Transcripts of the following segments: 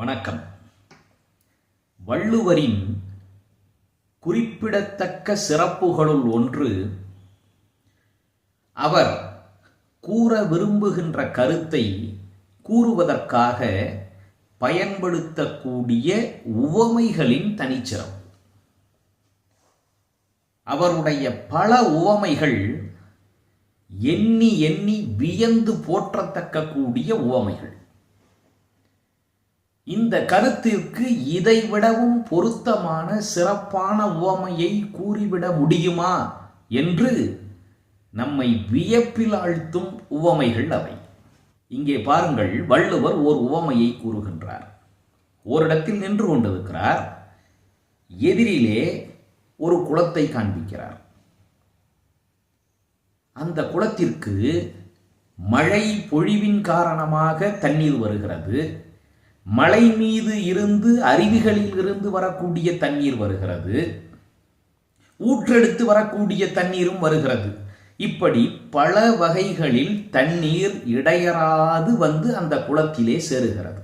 வணக்கம். வள்ளுவரின் குறிப்பிடத்தக்க சிறப்புகளுள் ஒன்று அவர் கூற விரும்புகின்ற கருத்தை கூறுவதற்காக பயன்படுத்தக்கூடிய உவமைகளின் தனிச்சிறப்பு. அவருடைய பல உவமைகள் எண்ணி எண்ணி வியந்து போற்றத்தக்க கூடிய உவமைகள். இந்த கருத்திற்கு இதைவிடவும் பொருத்தமான சிறப்பான உவமையை கூறிவிட முடியுமா என்று நம்மை வியப்பில் ஆழ்த்தும் உவமைகள் அவை. இங்கே பாருங்கள் வள்ளுவர் ஓர் உவமையை கூறுகின்றார். ஓரிடத்தில் நின்று கொண்டிருக்கிறார். எதிரிலே ஒரு குளத்தை காண்பிக்கிறார். அந்த குளத்திற்கு மழை பொழிவின் காரணமாக தண்ணீர் வருகிறது. மலை மீது இருந்து அருவிகளில் இருந்து வரக்கூடிய தண்ணீர் வருகிறது. ஊற்றெடுத்து வரக்கூடிய தண்ணீரும் வருகிறது. இப்படி பல வகைகளில் தண்ணீர் இடையறாது வந்து அந்த குளத்திலே சேருகிறது.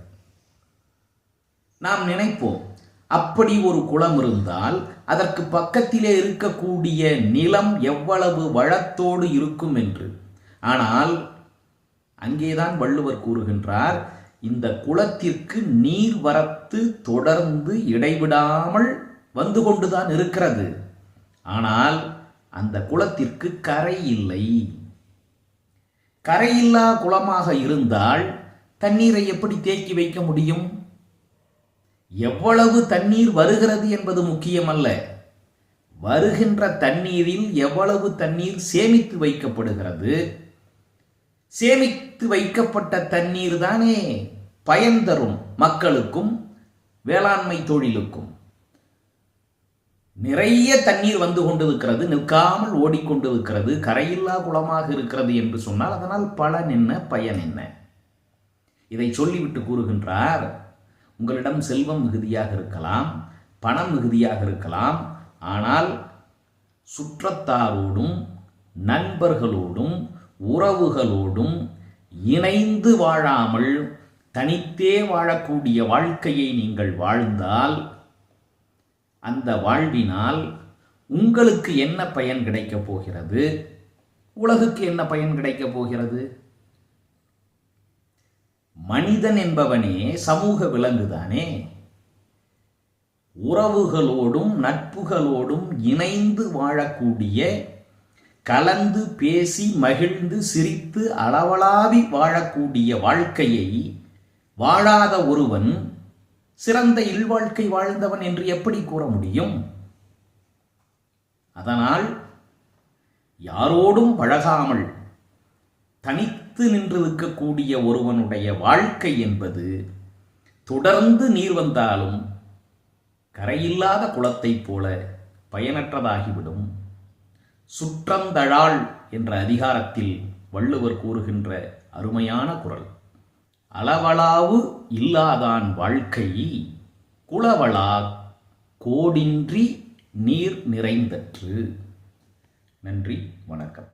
நாம் நினைப்போம் அப்படி ஒரு குளம் இருந்தால் அதற்கு பக்கத்திலே இருக்கக்கூடிய நிலம் எவ்வளவு வளத்தோடு இருக்கும் என்று. ஆனால் அங்கேதான் வள்ளுவர் கூறுகின்றார் இந்த குளத்திற்கு நீர் வரத்து தொடர்ந்து இடைவிடாமல் வந்து கொண்டுதான் இருக்கிறது. ஆனால் அந்த குளத்திற்கு கரை இல்லை. கரையில்லா குளமாக இருந்தால் தண்ணீரை எப்படி தேக்கி வைக்க முடியும்? எவ்வளவு தண்ணீர் வருகிறது என்பது முக்கியமல்ல. வருகின்ற தண்ணீரில் எவ்வளவு தண்ணீர் சேமித்து வைக்கப்படுகிறது? சேமித்து வைக்கப்பட்ட தண்ணீர் தானே பயன் தரும் மக்களுக்கும் வேளாண்மை தொழிலுக்கும். நிறைய தண்ணீர் வந்து கொண்டிருக்கிறது நிற்காமல் ஓடிக்கொண்டிருக்கிறது கரையில்லா குளமாக இருக்கிறது என்று சொன்னால் அதனால் பலன் என்ன பயன் என்ன? இதை சொல்லிவிட்டு கூறுகின்றார் உங்களிடம் செல்வம் மிகுதியாக இருக்கலாம் பணம் மிகுதியாக இருக்கலாம் ஆனால் சுற்றத்தாரோடும் நண்பர்களோடும் உறவுகளோடும் இணைந்து வாழாமல் தனித்தே வாழக்கூடிய வாழ்க்கையை நீங்கள் வாழ்ந்தால் அந்த வாழ்வினால் உங்களுக்கு என்ன பயன் கிடைக்கப் போகிறது? உலகுக்கு என்ன பயன் கிடைக்கப் போகிறது? மனிதன் என்பவனே சமூக விலங்குதானே? உறவுகளோடும் நட்புகளோடும் இணைந்து வாழக்கூடிய கலந்து பேசி மகிழ்ந்து சிரித்து அளவலாவி வாழக்கூடிய வாழ்க்கையை வாழாத ஒருவன் சிறந்த இல்வாழ்க்கை வாழ்ந்தவன் என்று எப்படி கூற முடியும்? அதனால் யாரோடும் பழகாமல் தனித்து நின்றிருக்கக்கூடிய ஒருவனுடைய வாழ்க்கை என்பது தொடர்ந்து நீர் வந்தாலும் கரையில்லாத குளத்தைப் போல பயனற்றதாகிவிடும். சுற்றந்தழாள் என்ற அதிகாரத்தில் வள்ளுவர் கூறுகின்ற அருமையான குரல். அளவளாவு இல்லாதான் வாழ்க்கை குளவளா கோடின்றி நீர் நிறைந்தற்று. நன்றி வணக்கம்.